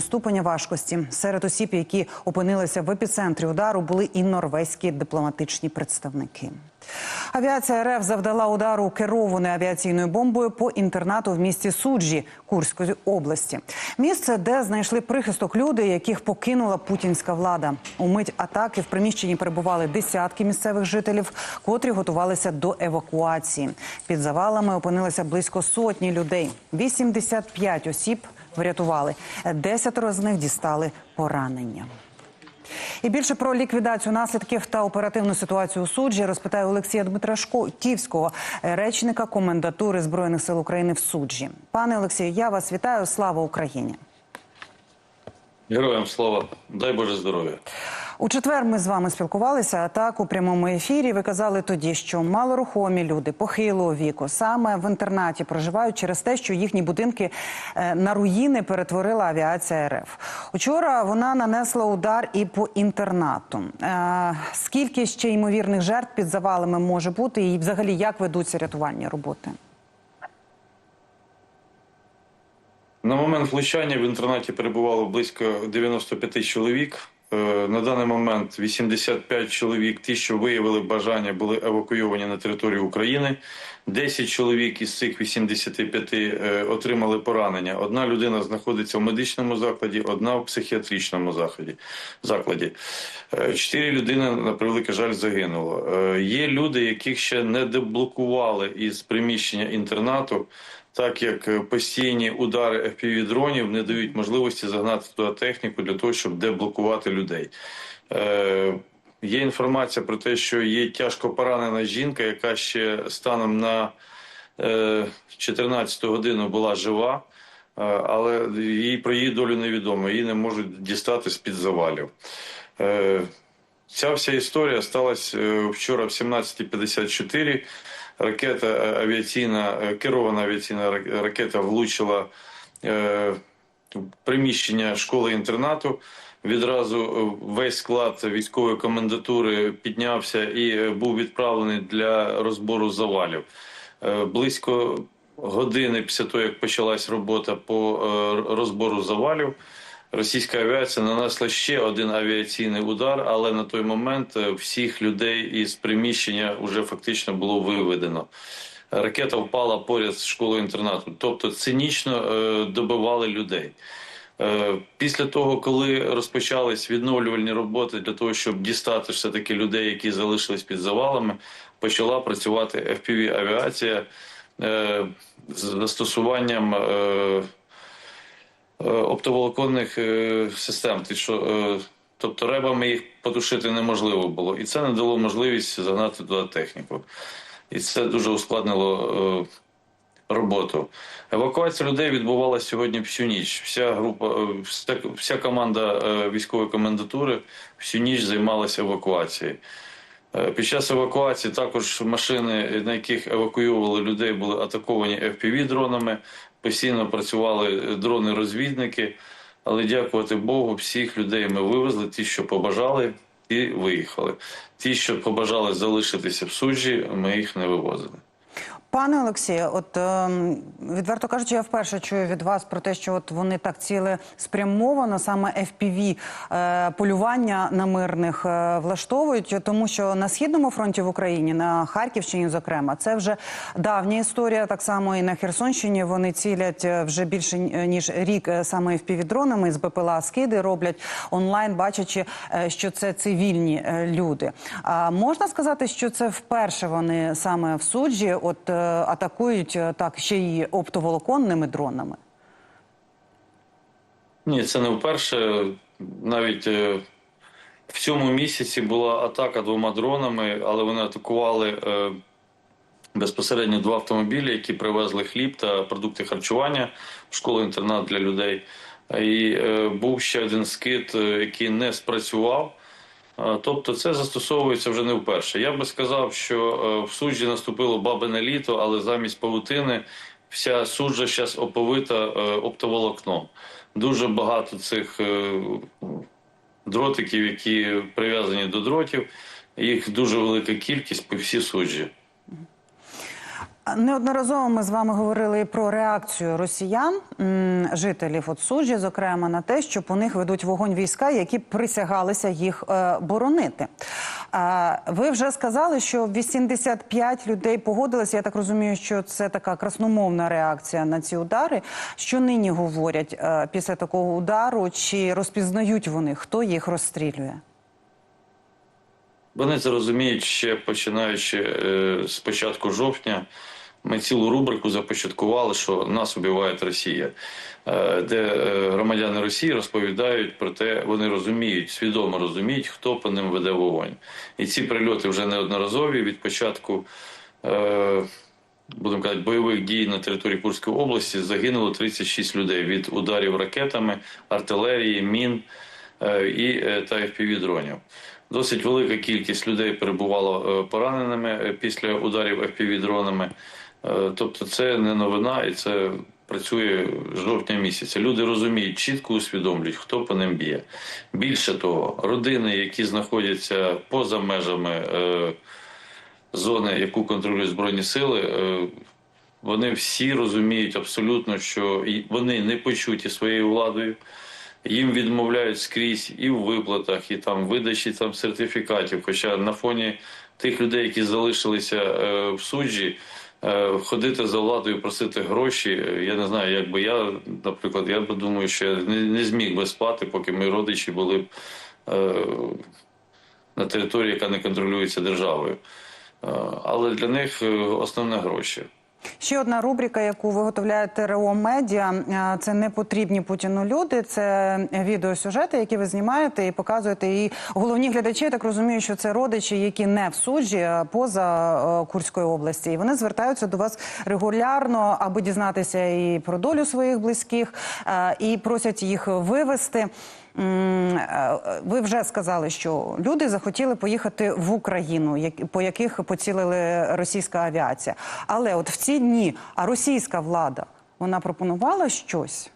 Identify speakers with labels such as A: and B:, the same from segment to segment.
A: ступеня важкості серед осіб, які опинилися в епіцентрі удару, були і норвезькі дипломатичні представники. Авіація РФ завдала удару керованою авіаційною бомбою по інтернату в місті Суджі Курської області. Місце, де знайшли прихисток люди, яких покинула путінська влада. У мить атаки в приміщенні перебували десятки місцевих жителів, котрі готувалися до евакуації. Під завалами опинилися близько сотні людей. 85 осіб врятували. Десятеро з них дістали поранення. І більше про ліквідацію наслідків та оперативну ситуацію у суджі розпитає Олексія Дмитрашківського, речника комендатури збройних сил України в суджі. Пане Олексію, я вас вітаю. Слава Україні!
B: Героям слава, дай Боже здоров'я.
A: У четвер ми з вами спілкувалися. А так у прямому ефірі ви казали тоді, що малорухомі люди похилого віку саме в інтернаті проживають через те, що їхні будинки е, на руїни перетворила авіація РФ. Учора вона нанесла удар і по інтернату. Е, Скільки ще ймовірних жертв під завалами може бути, і взагалі як ведуться рятувальні роботи?
B: На момент влучання в інтернаті перебувало близько 95 чоловік. Е, На даний момент 85 чоловік, ті, що виявили бажання, були евакуйовані на територію України. 10 чоловік із цих 85 е, отримали поранення. Одна людина знаходиться в медичному закладі, одна в психіатричному закладі. Е, Чотири людини, на превеликий жаль, загинуло. Є люди, яких ще не деблокували із приміщення інтернату так як е, постійні удари FPV-дронів не дають можливості загнати туди техніку для того, щоб деблокувати людей. Е, є інформація про те, що є тяжко поранена жінка, яка ще станом на е, 14 годину була жива, е, але їй про її долю невідомо. Її не можуть дістати з під завалів. Ця вся історія сталася е, вчора в 17.54. Ракета е, авіаційна, е, керована авіаційна рак- ракета влучила в приміщення школи-інтернату. Відразу весь склад військової комендатури піднявся і був відправлений для розбору завалів. Е, Близько години після того, як почалась робота по е, розбору завалів, російська авіація нанесла ще один авіаційний удар, але на той момент е, всіх людей із приміщення вже фактично було виведено. Ракета впала поряд з школою інтернату, тобто цинічно е, добивали людей. Е, Після того, коли розпочались відновлювальні роботи для того, щоб дістати все таки людей, які залишились під завалами, почала працювати fpv авіація з застосуванням оптоволоконних е, систем. Е, тобто ребами їх потушити неможливо було, і це не дало можливість загнати туди техніку. І це дуже ускладнило е, роботу. Евакуація людей відбувалася сьогодні всю ніч. Вся група, е, вся, команда е, військової комендатури всю ніч займалася евакуацією. Е, Під час евакуації також машини, на яких евакуювали людей, були атаковані FPV-дронами. Постійно працювали е, дрони-розвідники. Але дякувати Богу, всіх людей ми вивезли. Ті, що побажали, і виїхали. Ті, що побажали залишитися в суджі, ми їх не вивозили.
A: Пане Олексію, от ем, відверто кажучи, я вперше чую від вас про те, що от вони так ціле спрямовано саме FPV е, полювання на мирних е, влаштовують, тому що на східному фронті в Україні, на Харківщині, зокрема, це вже давня історія. Так само і на Херсонщині вони цілять е, вже більше ніж рік е, саме FPV дронами з БПЛА скиди роблять онлайн, бачачи, що це цивільні люди. А можна сказати, що це вперше вони саме в суджі, от атакують е, так ще й оптоволоконними дронами.
B: Ні, це не вперше. Навіть е, в цьому місяці була атака двома дронами, але вони атакували е, безпосередньо два автомобілі, які привезли хліб та продукти харчування в школу-інтернат для людей. І е, був ще один скид, е, який не спрацював. Е, Тобто це застосовується вже не вперше. Я би сказав, що е, в суджі наступило бабине літо, але замість павутини вся суджа зараз оповита е, оптоволокном. Дуже багато цих дротиків, які прив'язані до дротів. Їх дуже велика кількість по всій суджі.
A: Неодноразово ми з вами говорили про реакцію росіян, жителів от суджі, зокрема на те, що по них ведуть вогонь війська, які присягалися їх е, боронити. Ви вже сказали, що 85 людей погодилися. Я так розумію, що це така красномовна реакція на ці удари. Що нині говорять е, після такого удару? Чи розпізнають вони, хто їх розстрілює?
B: Вони це розуміють ще починаючи е, з початку жовтня. Ми цілу рубрику започаткували, що нас убиває Росія, е, де е, громадяни Росії розповідають про те, вони розуміють, свідомо розуміють, хто по ним веде вогонь. І ці прильоти вже неодноразові від початку. Е, Будемо казати, бойових дій на території Курської області загинуло 36 людей від ударів ракетами, артилерії, мін і та FPV-дронів. Досить велика кількість людей перебувала е, пораненими е, після ударів FPV-дронами. Е, Тобто це не новина і це працює з жовтня місяця. Люди розуміють, чітко усвідомлюють, хто по ним б'є. Більше того, родини, які знаходяться поза межами зони, яку контролюють Збройні Сили, вони всі розуміють абсолютно, що вони не почуті своєю владою. Їм відмовляють скрізь і в виплатах, і там видачі там сертифікатів. Хоча на фоні тих людей, які залишилися е, в суджі, е, ходити за владою, просити гроші. е, Я не знаю, як би я, наприклад, я би думаю, що я не, не зміг би спати, поки мої родичі були б е, на території, яка не контролюється державою. Е, Але для них е, основне гроші.
A: Ще одна рубрика, яку виготовляє ТРО Медіа, е, це не потрібні Путіну люди. Це відеосюжети, які ви знімаєте і показуєте. І головні глядачі, я так розумію, що це родичі, які не в суджі, а поза е, Курської області. І вони звертаються до вас регулярно, аби дізнатися і про долю своїх близьких, е, і просять їх вивести. М, е, Ви вже сказали, що люди захотіли поїхати в Україну, по яких поцілили російська авіація. Але от в ці дні, а російська влада вона пропонувала щось.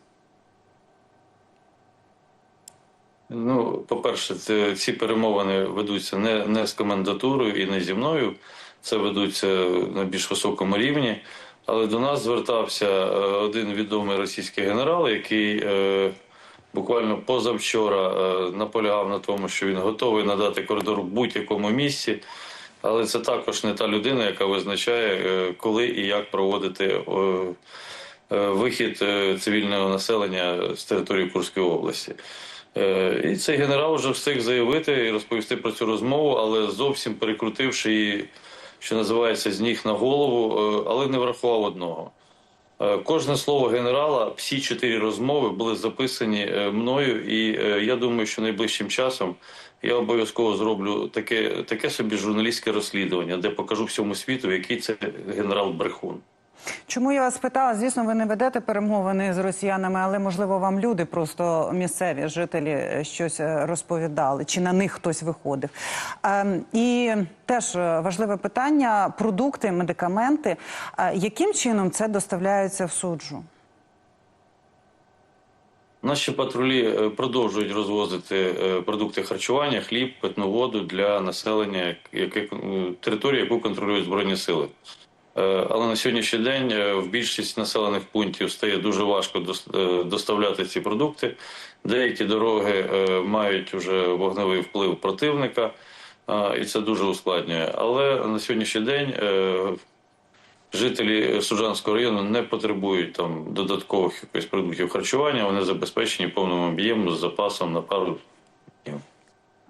B: Ну, по-перше, ці перемовини ведуться не, не з комендатурою і не зі мною. Це ведуться на більш високому рівні. Але до нас звертався е, один відомий російський генерал, який е, буквально позавчора е, наполягав на тому, що він готовий надати коридор в будь-якому місці. Але це також не та людина, яка визначає, е, коли і як проводити е, вихід цивільного населення з території Курської області. І цей генерал вже встиг заявити і розповісти про цю розмову, але зовсім перекрутивши її, що називається, з ніг на голову, але не врахував одного. Е, Кожне слово генерала, всі чотири розмови були записані е, мною, і е, я думаю, що найближчим часом я обов'язково зроблю таке, таке собі журналістське розслідування, де покажу всьому світу, який це генерал Брехун.
A: Чому я вас питала? Звісно, ви не ведете перемовини з росіянами, але можливо вам люди, просто місцеві жителі, е, щось е, розповідали, чи на них хтось виходив. Ем, і теж е, важливе питання: продукти, медикаменти. Яким чином це доставляється в суджу?
B: Наші патрулі продовжують розвозити продукти харчування, хліб, питну воду для населення, яке території, яку контролюють збройні сили. Е, Але на сьогоднішній день е, в більшість населених пунктів стає дуже важко е, доставляти ці продукти. Деякі дороги мають вже вогневий вплив противника, і це дуже ускладнює. Але на сьогоднішній день жителі Суджанського району не потребують там додаткових якихось продуктів харчування. Вони забезпечені повним об'ємом з запасом на пару.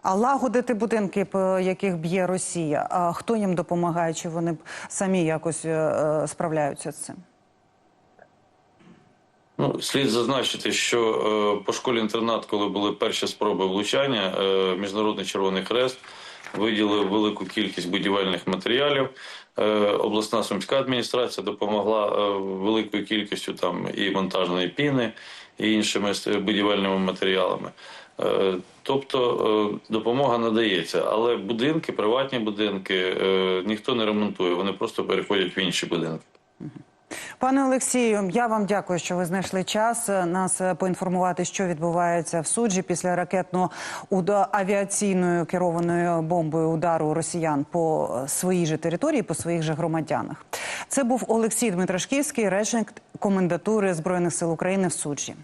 A: А лагодити будинки, по яких б'є Росія, а хто їм допомагає? Чи вони самі якось е, е, справляються з цим?
B: Ну, слід зазначити, що е, по школі інтернат, коли були перші спроби влучання, Міжнародний Червоний Хрест виділив велику кількість будівельних матеріалів. Обласна сумська адміністрація допомогла великою кількістю там і монтажної піни, і іншими будівельними матеріалами. Е, Тобто е, допомога надається, але будинки, приватні будинки е, ніхто не ремонтує, вони просто переходять в інші будинки.
A: Пане Олексію, я вам дякую, що ви знайшли час нас поінформувати, що відбувається в суджі після ракетно авіаційною керованою бомбою удару росіян по своїй же території, по своїх же громадянах. Це був Олексій Дмитрашківський, речник комендатури збройних сил України в суджі.